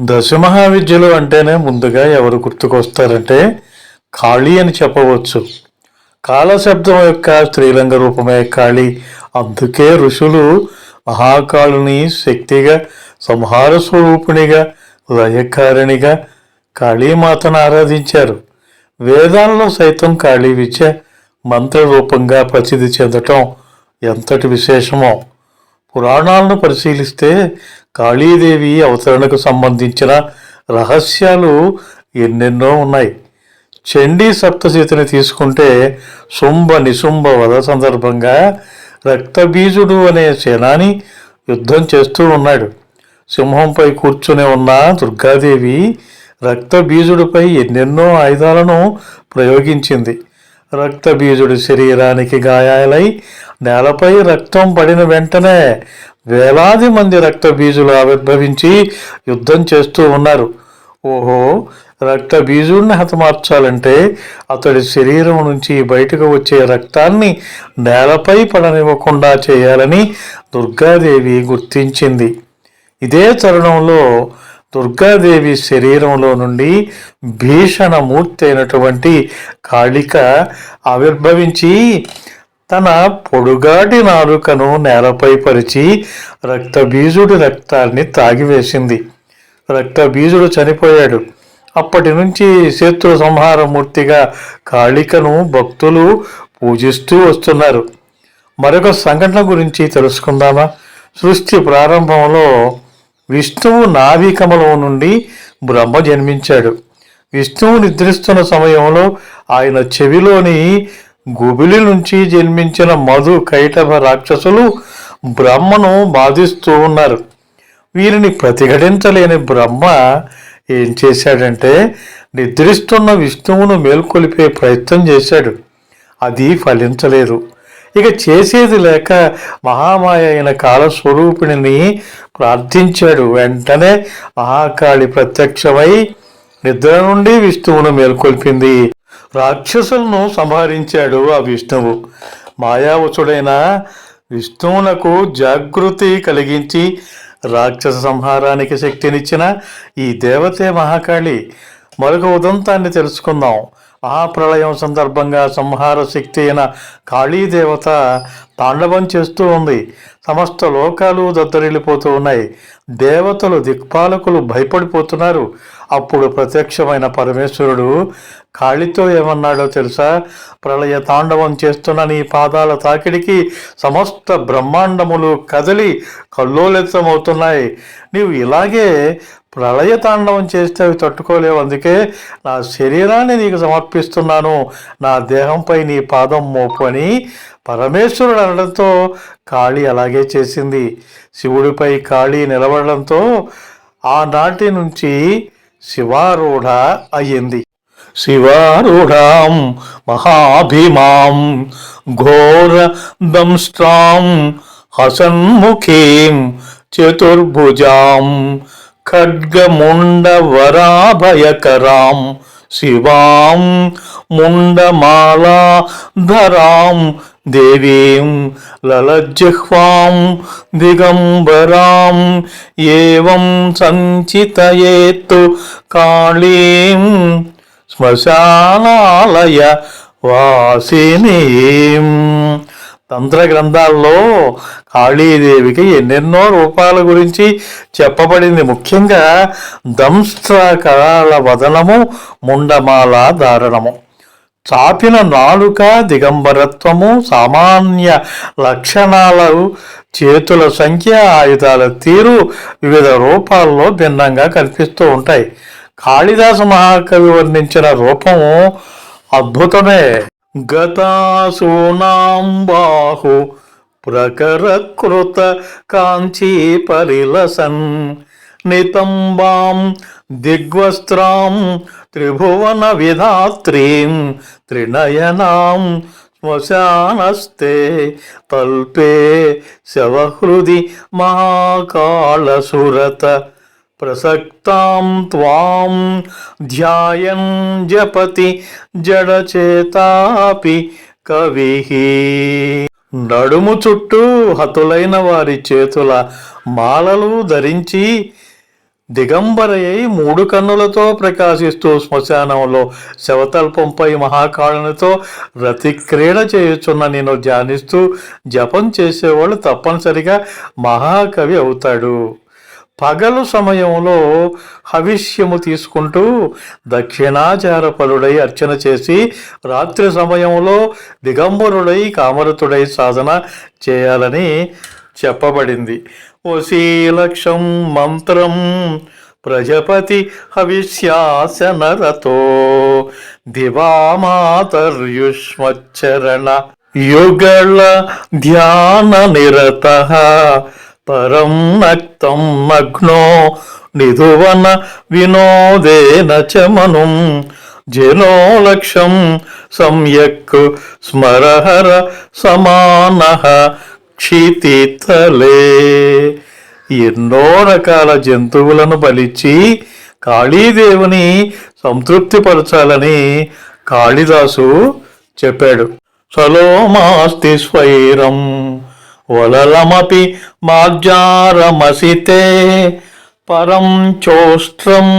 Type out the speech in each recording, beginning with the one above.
దశమహావిద్యలు అంటేనే ముందుగా ఎవరు గుర్తుకొస్తారంటే కాళీ అని చెప్పవచ్చు. కాలశబ్దం యొక్క స్త్రీలింగ రూపమే కాళీ. అందుకే ఋషులు మహాకాళుని శక్తిగా సంహార స్వరూపిణిగా లయకారిణిగా కాళీమాతను ఆరాధించారు. వేదాలలో సైతం కాళీ విద్య మంత్ర రూపంగా ప్రసిద్ధి చెందటం ఎంతటి విశేషమో. పురాణాలను పరిశీలిస్తే కాళీదేవి అవతరణకు సంబంధించిన రహస్యాలు ఎన్నెన్నో ఉన్నాయి. చండీ సప్తశతిని తీసుకుంటే శుంభ నిశుంభ వధ సందర్భంగా రక్తబీజుడు అనే సేనాని యుద్ధం చేస్తూ ఉన్నాడు. సింహంపై కూర్చుని ఉన్న దుర్గాదేవి రక్తబీజుడిపై ఎన్నెన్నో ఆయుధాలను ప్రయోగించింది. రక్తబీజుడి శరీరానికి గాయాలై నేలపై రక్తం పడిన వెంటనే వేలాది మంది రక్తబీజులు ఆవిర్భవించి యుద్ధం చేస్తూ ఉన్నారు. ఓహో రక్త బీజుడిని హతమార్చాలంటే అతడి శరీరం నుంచి బయటకు వచ్చే రక్తాన్ని నేలపై పడనివ్వకుండా చేయాలని దుర్గాదేవి గుర్తించింది. ఇదే తరుణంలో దుర్గాదేవి శరీరంలో నుండి భీషణ మూర్తి అయినటువంటి కాళిక ఆవిర్భవించి తన పొడుగాటి నాలుకను నేలపై పరిచి రక్తబీజుడి రక్తాన్ని తాగివేసింది. రక్తబీజుడు చనిపోయాడు. అప్పటి నుంచి శత్రు సంహార మూర్తిగా కాళికను భక్తులు పూజిస్తూ వస్తున్నారు. మరొక సంఘటన గురించి తెలుసుకుందామా? సృష్టి ప్రారంభంలో విష్ణువు నాభికమలం నుండి బ్రహ్మ జన్మించాడు. విష్ణువు నిద్రిస్తున్న సమయంలో ఆయన చెవిలోని గుబిలి నుంచి జన్మించిన మధు కైటభ రాక్షసులు బ్రహ్మను బాధిస్తూ ఉన్నారు. వీరిని ప్రతిఘటించలేని బ్రహ్మ ఏం చేశాడంటే నిద్రిస్తున్న విష్ణువును మేల్కొలిపే ప్రయత్నం చేశాడు. అది ఫలించలేదు. ఇక చేసేది లేక మహామాయ అయిన కాలస్వరూపిణిని ప్రార్థించాడు. వెంటనే మహాకాళి ప్రత్యక్షమై నిద్ర నుండి విష్ణువును మేల్కొల్పింది. రాక్షసులను సంహరించాడు ఆ విష్ణువు. మాయావసుడైన విష్ణువునకు జాగృతి కలిగించి రాక్షస సంహారానికి శక్తినిచ్చిన ఈ దేవతే మహాకాళి మరొక ఉదంతాన్ని తెలుసుకుందాం. మహాప్రళయం సందర్భంగా సంహార శక్తి అయిన కాళీదేవత తాండవం చేస్తూ ఉంది. సమస్త లోకాలు దద్దరిల్లిపోతూ ఉన్నాయి. దేవతలు దిక్పాలకులు భయపడిపోతున్నారు. అప్పుడు ప్రత్యక్షమైన పరమేశ్వరుడు కాళితో ఏమన్నాడో తెలుసా? ప్రళయ తాండవం చేస్తున్న నీ పాదాల తాకిడికి సమస్త బ్రహ్మాండములు కదిలి కల్లోలితమవుతున్నాయి. నీవు ఇలాగే ప్రళయ తాండవం చేస్తే అవి తట్టుకోలేవు. అందుకే నా శరీరాన్ని నీకు సమర్పిస్తున్నాను. నా దేహంపై నీ పాదం మోపు అని పరమేశ్వరుడు అనడంతో కాళీ అలాగే చేసింది. శివుడిపై కాళీ నిలబడడంతో ఆనాటి నుంచి శివారూఢ అయ్యింది. శివారూఢాం మహాభిమాం ఘోర దంష్ట్రాం హసన్ముఖీం చతుర్భుజాం ఖడ్గముండవరాభయకరాం శివాం ముండమాలాధరాం దేవీం లలజ్జిహ్వాం దిగంబరాం ఏం సంచితయేత్తు కాళీం శ్మశానాలయ వాసినీం తంత్ర గ్రంథాల్లో కాళీదేవికి ఎన్నెన్నో రూపాల గురించి చెప్పబడింది. ముఖ్యంగా దంస్ట్రకరాల వదనము ముండమాల ధారణము. చాపిన నాలుక దిగంబరత్వము సామాన్య లక్షణాలు చేతుల సంఖ్య ఆయుధాల తీరు వివిధ రూపాల్లో భిన్నంగా కనిపిస్తూ ఉంటాయి. కాళిదాస మహాకవి వర్ణించిన రూపము అద్భుతమే. గతాశూనాంబాహు ప్రకరకృత కాంచీ పరిలసన్ నితంబాం దిగ్వస్త్రాం త్రిభువన విధాత్రీం త్రినయనాం శ్మశానస్తే తల్పే శవహృది మహాకాళసురత ప్రసక్తాం త్వాం ధ్యాయన్ జపతి జడచేతాపి కవి నడుము చుట్టూ హతులైన వారి చేతుల మాలలు ధరించి దిగంబరయ్యి మూడు కన్నులతో ప్రకాశిస్తూ శ్మశానంలో శవతల్పంపై మహాకాళునితో రతిక్రీడ చేయుచున్న నేను ధ్యానిస్తూ జపం చేసేవాళ్ళు తప్పనిసరిగా మహాకవి అవుతాడు. పగలు సమయంలో హవిష్యము తీసుకుంటూ దక్షిణాచారపరుడై అర్చన చేసి రాత్రి సమయంలో దిగంబరుడై కామరతుడై సాధన చేయాలని చెప్పబడింది. వశీలక్షం మంత్రం ప్రజపతి హవిష్యాసనరతో దివామాతర్యుష్మచ్చరణ యుగళ ధ్యాన నిరత పరం నక్తం మగ్నో నిధువన వినోదేన చమనుం జనోలక్ష్యం సమ్యక్ స్మరహర సమాన క్షితితలే. ఎన్నో రకాల జంతువులను బలిచ్చి కాళీదేవుని సంతృప్తిపరచాలని కాళిదాసు చెప్పాడు. సలోమాస్తి స్వైరం వలలమపి మార్జారమసితే పరం చోష్ట్రం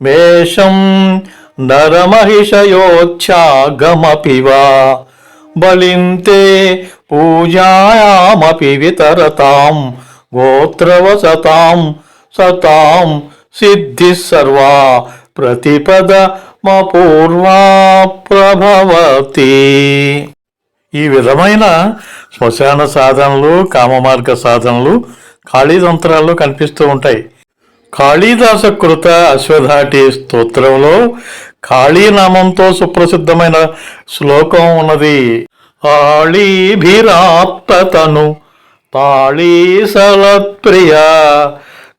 మేషం నరమహిషయోచ్ఛాగమపి వా. బలింతే పూజాయామపి వితరతాం గోత్రవసతాం సతాం సిద్ధి సర్వా ప్రతిపద పూర్వా ప్రభవతి ఈ విధమైన శ్మశాన సాధనలు కామమార్గ సాధనలు కాళీతంత్రాల్లో కనిపిస్తూ ఉంటాయి. కాళీదాస కృత అశ్వధాటి స్తోత్రంలో కాళీనామంతో సుప్రసిద్ధమైన శ్లోకం ఉన్నది. ఆళీభిరాప్తతను పాళీసలత్ప్రియ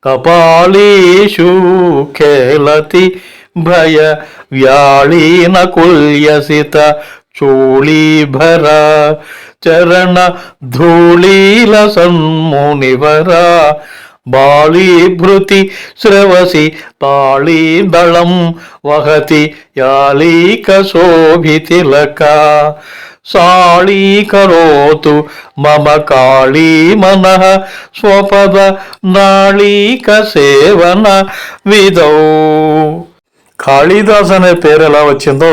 కపాళీషు కేలతి భయ వ్యాళీన కుల్యసిత చూళీభర చరణ ధూళీల సన్మునివర బాళీభృతి స్రవసి పాళీదళం వహతి యాలీక శోభితిలక సాళీకరోతు మమ కాళీ మనః స్వపద నాళీక సేవన విధౌ కాళీదాస్ అనే పేరు ఎలా వచ్చిందో